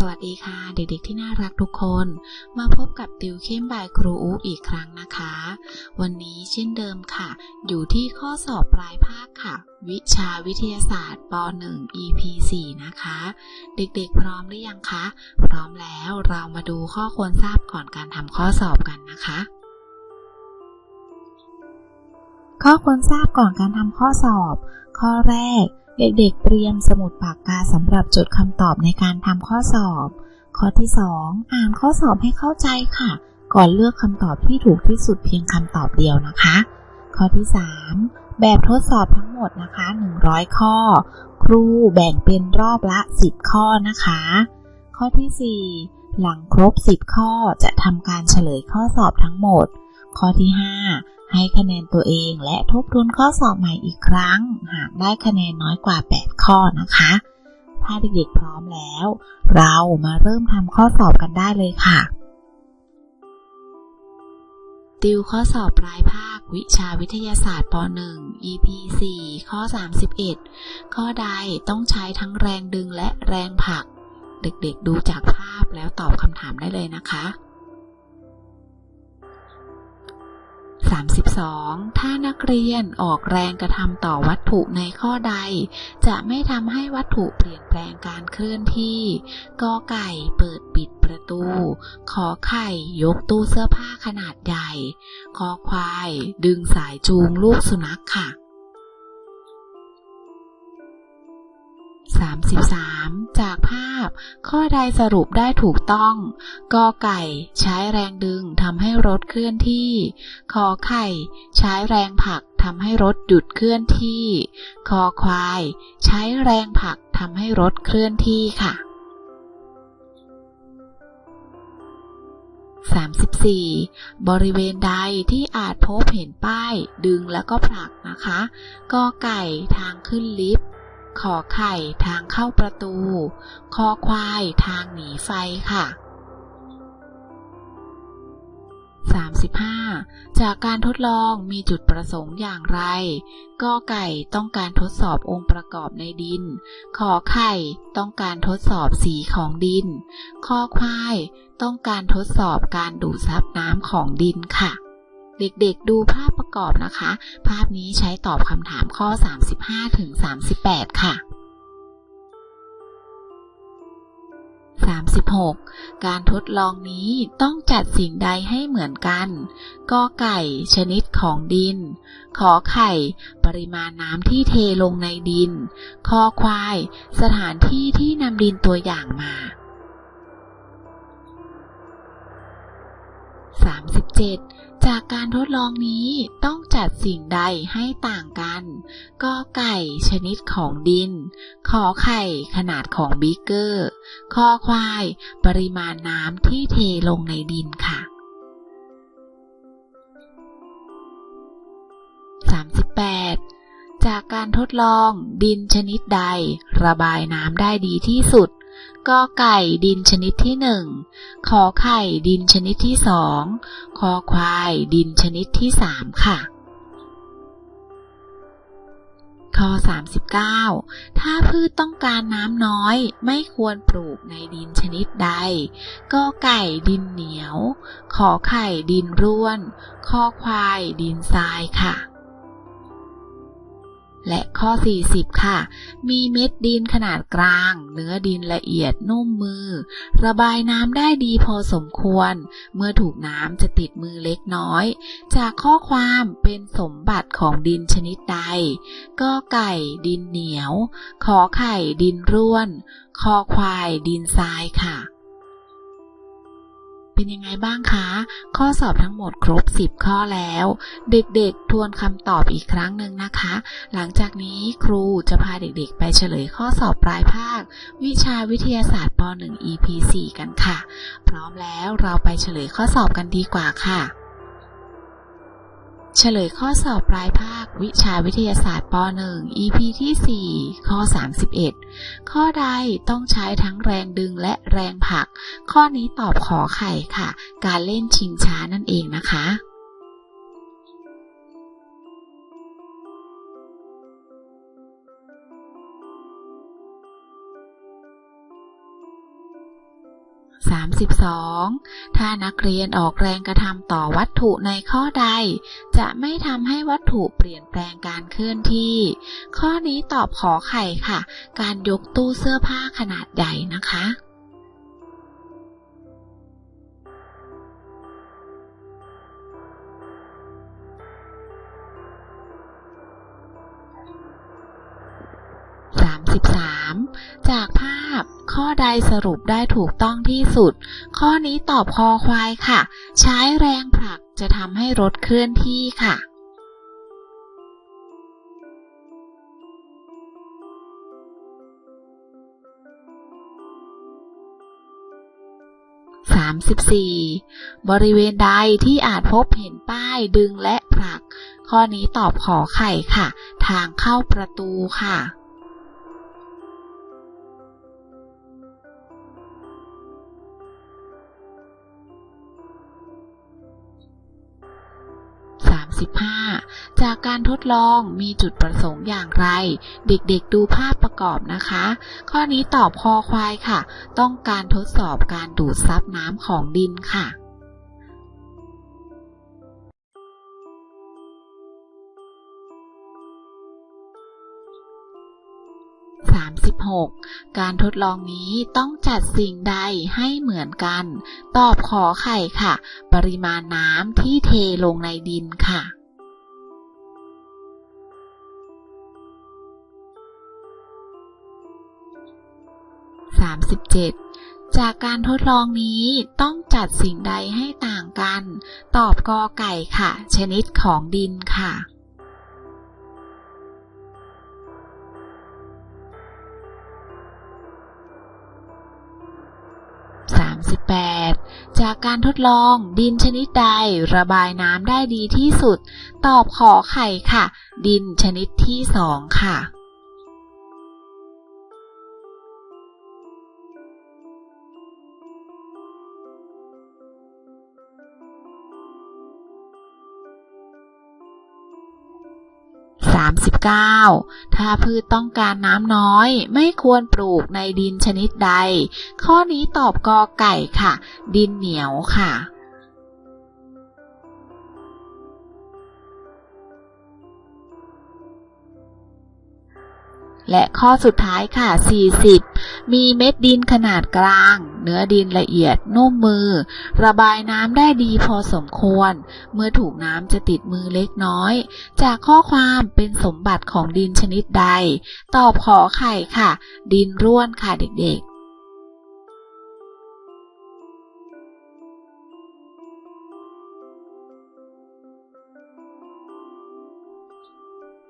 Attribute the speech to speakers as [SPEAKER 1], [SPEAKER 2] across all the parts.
[SPEAKER 1] สวัสดีค่ะ เด็กๆที่น่ารักทุกคน มาพบกับติวเข้มบายครูอูอีกครั้งนะคะ วันนี้เช่นเดิมค่ะ อยู่ที่ข้อสอบปลายภาคค่ะ วิชาวิทยาศาสตร์ป .1 EP 4นะคะ เด็กๆพร้อมหรือยังคะ พร้อมแล้วเรามาดูข้อควรทราบก่อนการทำข้อสอบกันนะคะ ข้อควรทราบก่อนการทำข้อสอบ ข้อแรก เด็กๆ เตรียมสมุดปากกาสำหรับจดคำตอบในการทำข้อสอบ ข้อที่ 2 อ่านข้อสอบให้เข้าใจค่ะ ก่อนเลือกคำตอบที่ถูกที่สุดเพียงคำตอบเดียวนะคะ ข้อที่ 3 แบบทดสอบทั้งหมดนะคะ 100 ข้อ ครูแบ่งเป็นรอบละ 10 ข้อนะคะ ข้อที่ 4 หลังครบ 10 ข้อจะทำการเฉลยข้อสอบทั้งหมด ข้อที่ 5 ให้คะแนนตัวเองและทบทวนข้อสอบใหม่อีกครั้ง หากได้คะแนนน้อยกว่า 8 ข้อนะคะ ถ้าเด็กๆพร้อมแล้ว เรามาเริ่มทำข้อสอบกันได้เลยค่ะ ติวข้อสอบปลายภาควิชาวิทยาศาสตร์ป .1 EP 4 ข้อ 31 ข้อใดต้องใช้ทั้งแรงดึงและแรงผลัก เด็กๆดูจากภาพแล้วตอบคำถามได้เลยนะคะ 32. ถ้านักเรียนออกแรงกระทำต่อวัตถุในข้อใด จะไม่ทำให้วัตถุเปลี่ยนแปลงการเคลื่อนที่กอไก่เปิดปิดประตู ขอไข่ยกตู้เสื้อผ้าขนาดใหญ่ คอควาย ดึงสายจูงลูกสุนัขค่ะ 33. จากภาพ ข้อใดสรุปได้ถูกต้อง กอไก่ใช้แรงดึงทำให้รถเคลื่อนที่ ขอไข่ ใช้แรงผลักทำให้รถหยุดเคลื่อนที่ คอควาย ใช้แรงผลักทำให้รถเคลื่อนที่ค่ะ 34. บริเวณใดที่อาจพบเห็นป้าย ดึงแล้วก็ผลักนะคะ กอไก่ทางขึ้นลิฟต์ ขอไข่ทางเข้าประตู คอควายทางหนีไฟค่ะ 35. จากการทดลองมีจุดประสงค์อย่างไร กอไก่ต้องการทดสอบองค์ประกอบในดิน ขอไข่ต้องการทดสอบสีของดิน คอควายต้องการทดสอบการดูดซับน้ำของดินค่ะ เด็กๆดูภาพประกอบนะคะ ภาพนี้ใช้ตอบคำถามข้อ 35ถึง38 ค่ะ 36. การทดลองนี้ต้องจัดสิ่งใดให้เหมือนกันกอไก่ ชนิดของดิน ขอไข่ ปริมาณน้ำที่เทลงในดิน คอควาย สถานที่ที่นำดินตัวอย่างมา 37. จากการทดลองนี้ต้องจัดสิ่งใดให้ต่างกันกอไก่ชนิดของดิน ขอไข่ขนาดของบิ๊กเกอร์คอควาย ปริมาณน้ำที่เทลงในดินค่ะ 38. จากการทดลองดินชนิดใด ระบายน้ำได้ดีที่สุด กอไก่ดินชนิดที่หนึ่ง ขอไข่ดินชนิดที่สอง คอควายดินชนิดที่สามค่ะข้อ39 ถ้าพืชต้องการน้ำน้อย ไม่ควรปลูกในดินชนิดใดกอไก่ดินเหนียว ขอไข่ดินร่วน คอควายดินทรายค่ะ และข้อ 40 ค่ะ มีเม็ดดินขนาดกลาง เนื้อดินละเอียดนุ่มมือ ระบายน้ำได้ดีพอสมควร เมื่อถูกน้ำจะติดมือเล็กน้อย จากข้อความเป็นสมบัติของดินชนิดใดก็ไก่ดินเหนียว ขอไข่ดินร่วน คอควายดินทรายค่ะ เป็นยังไงบ้างคะ ข้อสอบทั้งหมดครบ 10 ข้อแล้ว เด็กๆ ทวนคำตอบอีกครั้งหนึ่งนะคะ หลังจากนี้ครูจะพาเด็กๆ ไปเฉลยข้อสอบปลายภาค วิชาวิทยาศาสตร์ป .1 EP 4 กันค่ะ พร้อมแล้วเราไปเฉลยข้อสอบกันดีกว่าค่ะ เฉลยข้อสอบปลายภาค วิชาวิทยาศาสตร์ป .1 EP ที่ 4 ข้อ 31 ข้อใดต้องใช้ทั้งแรงดึงและแรงผลัก ข้อนี้ตอบขอไข่ค่ะ การเล่นชิงช้านั่นเองนะคะ 32. ถ้านักเรียนออกแรงกระทำต่อวัตถุในข้อใด จะไม่ทำให้วัตถุเปลี่ยนแปลงการเคลื่อนที่ ข้อนี้ตอบขอไข่ค่ะ การยกตู้เสื้อผ้าขนาดใหญ่นะคะ 33จากภาพ ข้อใดสรุปได้ถูกต้องที่สุด ข้อนี้ตอบคอควายค่ะ ใช้แรงผลักจะทำให้รถเคลื่อนที่ค่ะ 34 บริเวณใดที่อาจพบเห็นป้ายดึงและผลัก ข้อนี้ตอบขอไข่ค่ะ ทางเข้าประตูค่ะ 35จากการทดลองมีจุดประสงค์อย่างไร เด็กๆดูภาพประกอบนะคะ ข้อนี้ตอบคอควายค่ะ ต้องการทดสอบการดูดซับน้ำของดินค่ะ36การทดลองนี้ต้องจัดสิ่งใดให้เหมือนกัน ตอบขอไข่ค่ะ ปริมาณน้ำที่เทลงในดินค่ะ 37 จากการทดลองนี้ต้องจัดสิ่งใดให้ต่างกัน ตอบกอไก่ค่ะ ชนิดของดินค่ะ38จากการทดลองดินชนิดใดระบายน้ำได้ดีที่สุด ตอบขอไข่ค่ะ ดินชนิดที่สองค่ะ 39 ถ้าพืชต้องการน้ำน้อย ไม่ควรปลูกในดินชนิดใด ข้อนี้ตอบกอไก่ค่ะ ดินเหนียวค่ะ และข้อสุดท้ายค่ะ 40 มีเม็ดดินขนาดกลาง เนื้อดินละเอียดนุ่มมือ ระบายน้ำได้ดีพอสมควร เมื่อถูกน้ำจะติดมือเล็กน้อย จากข้อความเป็นสมบัติของดินชนิดใด ตอบขอไข่ค่ะ ดินร่วนค่ะเด็กๆ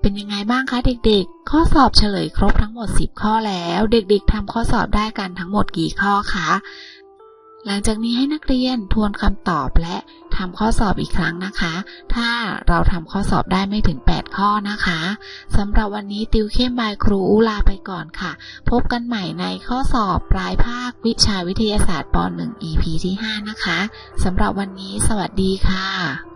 [SPEAKER 1] เป็นยังไงบ้างคะเด็กๆ ข้อสอบเฉลยครบทั้งหมด 10 ข้อแล้ว เด็กๆทำข้อสอบได้กันทั้งหมดกี่ข้อคะ หลังจากนี้ให้นักเรียนทวนคำตอบและทำข้อสอบอีกครั้งนะคะ ถ้าเราทำข้อสอบได้ไม่ถึง 8 ข้อนะคะสำหรับวันนี้ติวเข้มบายครูอุลาไปก่อนค่ะ พบกันใหม่ในข้อสอบปลายภาควิชาวิทยาศาสตร์ป .1 EP ที่ 5 นะคะสำหรับวันนี้สวัสดีค่ะ